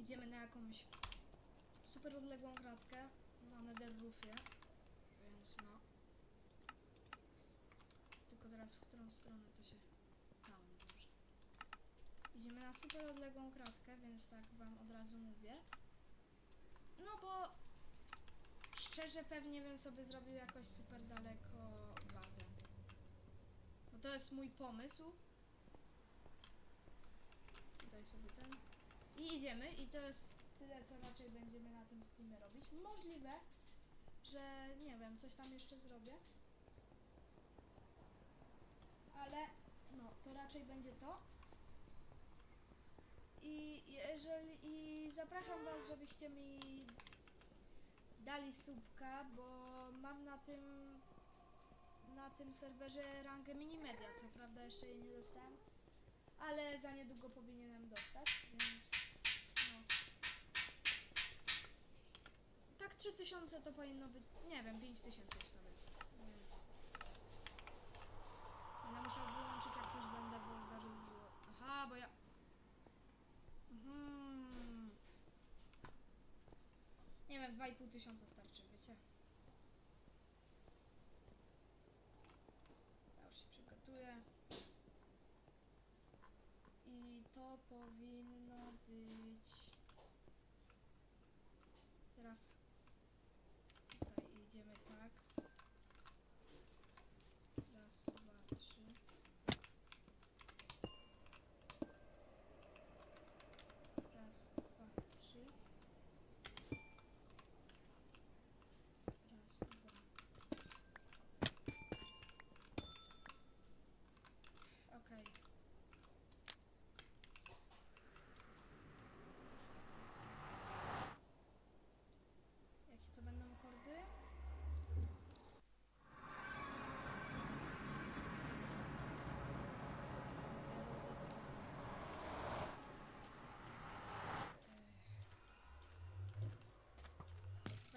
idziemy na jakąś super odległą kratkę na Nether Roofie, więc no. Tylko teraz w którą stronę to się... Tam, dobrze. Idziemy na super odległą kratkę, więc tak wam od razu mówię. No bo szczerze pewnie bym sobie zrobił jakoś super daleko bazę. Bo to jest mój pomysł. Tutaj sobie ten. Idziemy i to jest tyle, co raczej będziemy na tym streamie robić. Możliwe, że nie wiem, coś tam jeszcze zrobię. Ale no, to raczej będzie to. I jeżeli i zapraszam was, żebyście mi dali subka, bo mam na tym na tym serwerze rangę minimedia, co prawda jeszcze jej nie dostałem, ale za niedługo powinienem dostać, więc no. Tak 3000 to powinno być, nie wiem, 5000 już sobie. Nie wiem. Będę musiał wyłączyć jak już będę było bardzo było. Aha, bo ja... Mhm. Nie wiem, 2,5 tysiąca starczy, wiecie. Ja już się przygotuję. I to powinno być... Teraz back.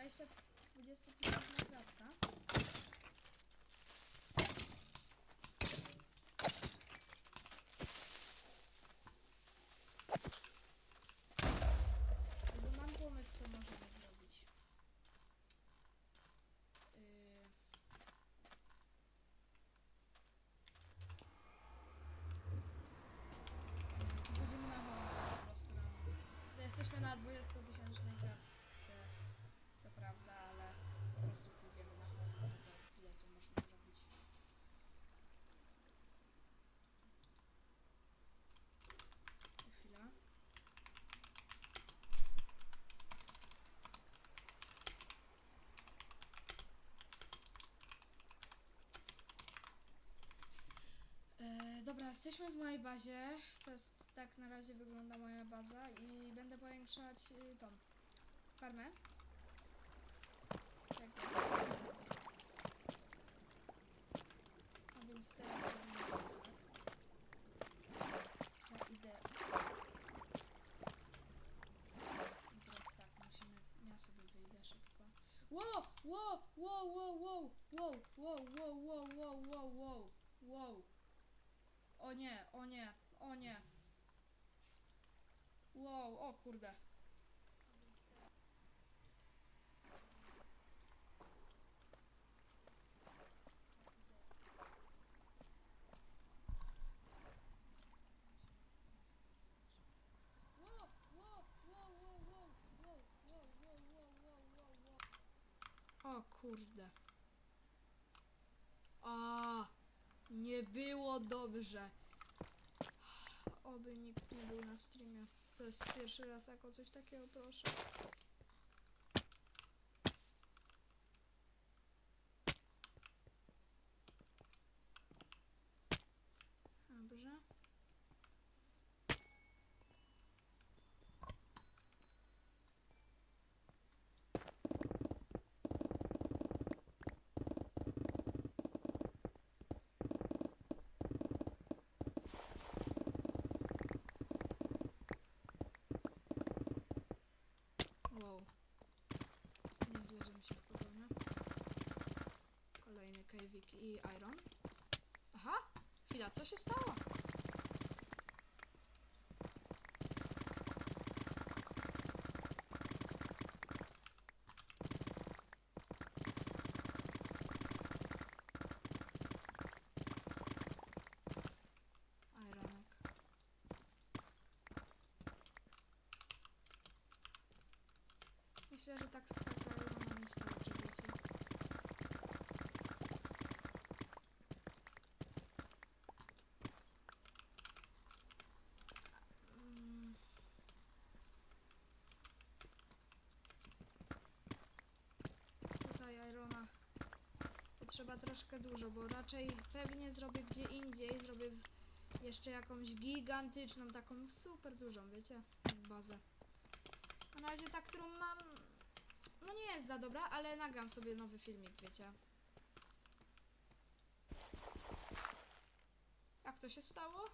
20 20 tysięcy klatka. Dobra, jesteśmy w mojej bazie. To jest tak na razie wygląda moja baza i będę powiększać y, tą farmę. Tak. tak. A więc teraz tak. ja idę. I teraz tak, musimy. Ja sobie wyjdę szybko. Wow, wow, wow, wow, wow, wow. O nie, o nie, o nie. Wow, o kurde. Kurde. A nie było dobrze. Oby nikt nie był na streamie. To jest pierwszy raz, jak o coś takiego proszę. zwierzę mi się. Kolejny kajwik i iron. Aha! Chwila, co się stało? Myślę, że tak z mi starczy, wiecie. Mm. Tutaj troszkę dużo, bo raczej pewnie zrobię gdzie indziej, zrobię jeszcze jakąś gigantyczną, taką super dużą, wiecie, bazę. Na razie ta, którą mam, no nie jest za dobra, ale nagram sobie nowy filmik, wiecie. Jak to się stało?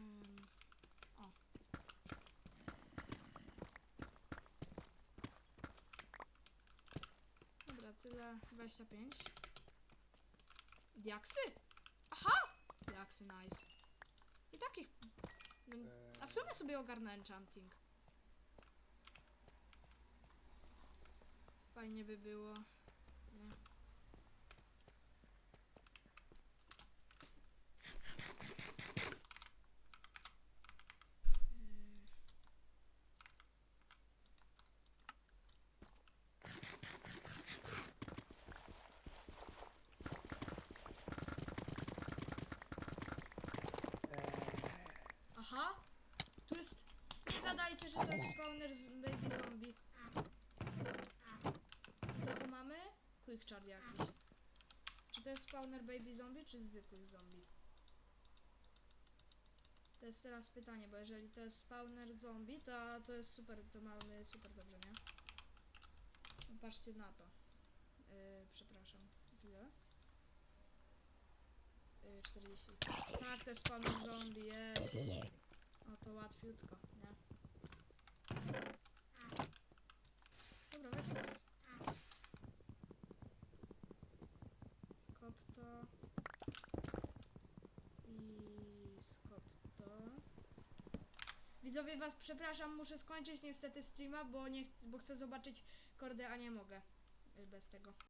Ym, o. Dobra, tyle 25. Diaksy? Aha! Diaksy, nice. I takich... A w sumie sobie ogarnę enchanting. Fajnie by było. Nie. Yy. Aha! Tu jest... Nie gadajcie, że to jest spawner z baby zombie. Co tu mamy? Quick chart jakiś. Czy to jest spawner baby zombie, czy zwykłych zombie? To jest teraz pytanie, bo jeżeli to jest spawner zombie, to to jest super, to mamy super dobrze, nie? No patrzcie na to. Yy, przepraszam. Ile? Yy, 40. Tak, to jest spawner zombie, jest. No to łatwiutko, nie? Dobra, weź to. s- Skop to. I skop to. Widzowie was przepraszam, muszę skończyć niestety streama, bo nie ch- bo chcę zobaczyć kordę, a nie mogę y, bez tego.